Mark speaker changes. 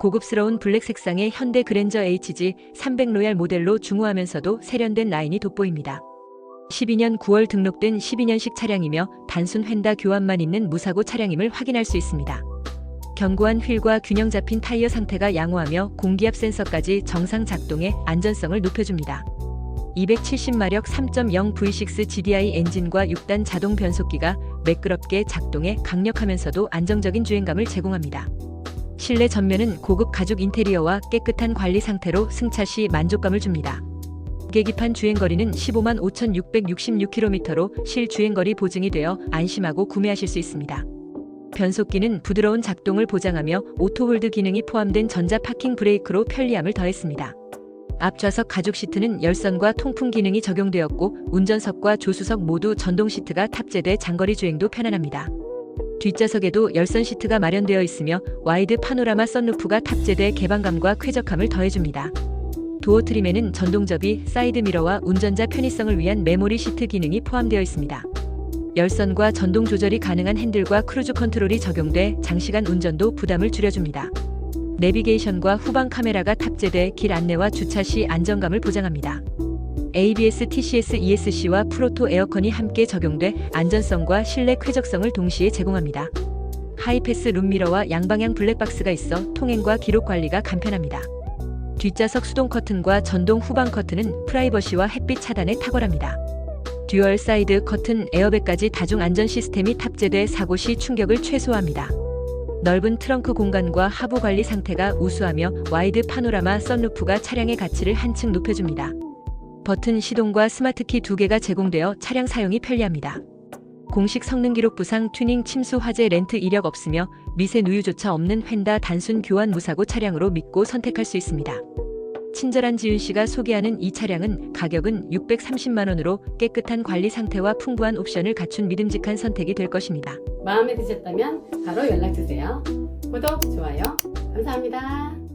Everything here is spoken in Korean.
Speaker 1: 고급스러운 블랙 색상의 현대 그랜저 HG 300 로얄 모델로 중후하면서도 세련된 라인이 돋보입니다. 12년 9월 등록된 12년식 차량이며 단순 휀다 교환만 있는 무사고 차량임을 확인할 수 있습니다. 견고한 휠과 균형 잡힌 타이어 상태가 양호하며 공기압 센서까지 정상 작동해 안전성을 높여줍니다. 270마력 3.0 V6 GDI 엔진과 6단 자동 변속기가 매끄럽게 작동해 강력하면서도 안정적인 주행감을 제공합니다. 실내 전면은 고급 가죽 인테리어와 깨끗한 관리 상태로 승차 시 만족감을 줍니다. 계기판 주행거리는 15만 5,666km로 실 주행거리 보증이 되어 안심하고 구매하실 수 있습니다. 변속기는 부드러운 작동을 보장하며 오토홀드 기능이 포함된 전자 파킹 브레이크로 편리함을 더했습니다. 앞좌석 가죽 시트는 열선과 통풍 기능이 적용되었고 운전석과 조수석 모두 전동 시트가 탑재돼 장거리 주행도 편안합니다. 뒷좌석에도 열선 시트가 마련되어 있으며 와이드 파노라마 썬루프가 탑재돼 개방감과 쾌적함을 더해줍니다. 도어 트림에는 전동 접이, 사이드 미러와 운전자 편의성을 위한 메모리 시트 기능이 포함되어 있습니다. 열선과 전동 조절이 가능한 핸들과 크루즈 컨트롤이 적용돼 장시간 운전도 부담을 줄여줍니다. 내비게이션과 후방 카메라가 탑재돼 길 안내와 주차 시 안정감을 보장합니다. ABS, TCS, ESC와 프로토 에어컨이 함께 적용돼 안전성과 실내 쾌적성을 동시에 제공합니다. 하이패스 룸미러와 양방향 블랙박스가 있어 통행과 기록 관리가 간편합니다. 뒷좌석 수동 커튼과 전동 후방 커튼은 프라이버시와 햇빛 차단에 탁월합니다. 듀얼 사이드 커튼 에어백까지 다중 안전 시스템이 탑재돼 사고 시 충격을 최소화합니다. 넓은 트렁크 공간과 하부 관리 상태가 우수하며 와이드 파노라마 썬루프가 차량의 가치를 한층 높여줍니다. 버튼 시동과 스마트키 두 개가 제공되어 차량 사용이 편리합니다. 공식 성능 기록 부상 튜닝 침수 화재 렌트 이력 없으며 미세 누유조차 없는 휀다 단순 교환 무사고 차량으로 믿고 선택할 수 있습니다. 친절한 지윤 씨가 소개하는 이 차량은 가격은 630만 원으로 깨끗한 관리 상태와 풍부한 옵션을 갖춘 믿음직한 선택이 될 것입니다.
Speaker 2: 마음에 드셨다면 바로 연락 주세요. 구독, 좋아요. 감사합니다.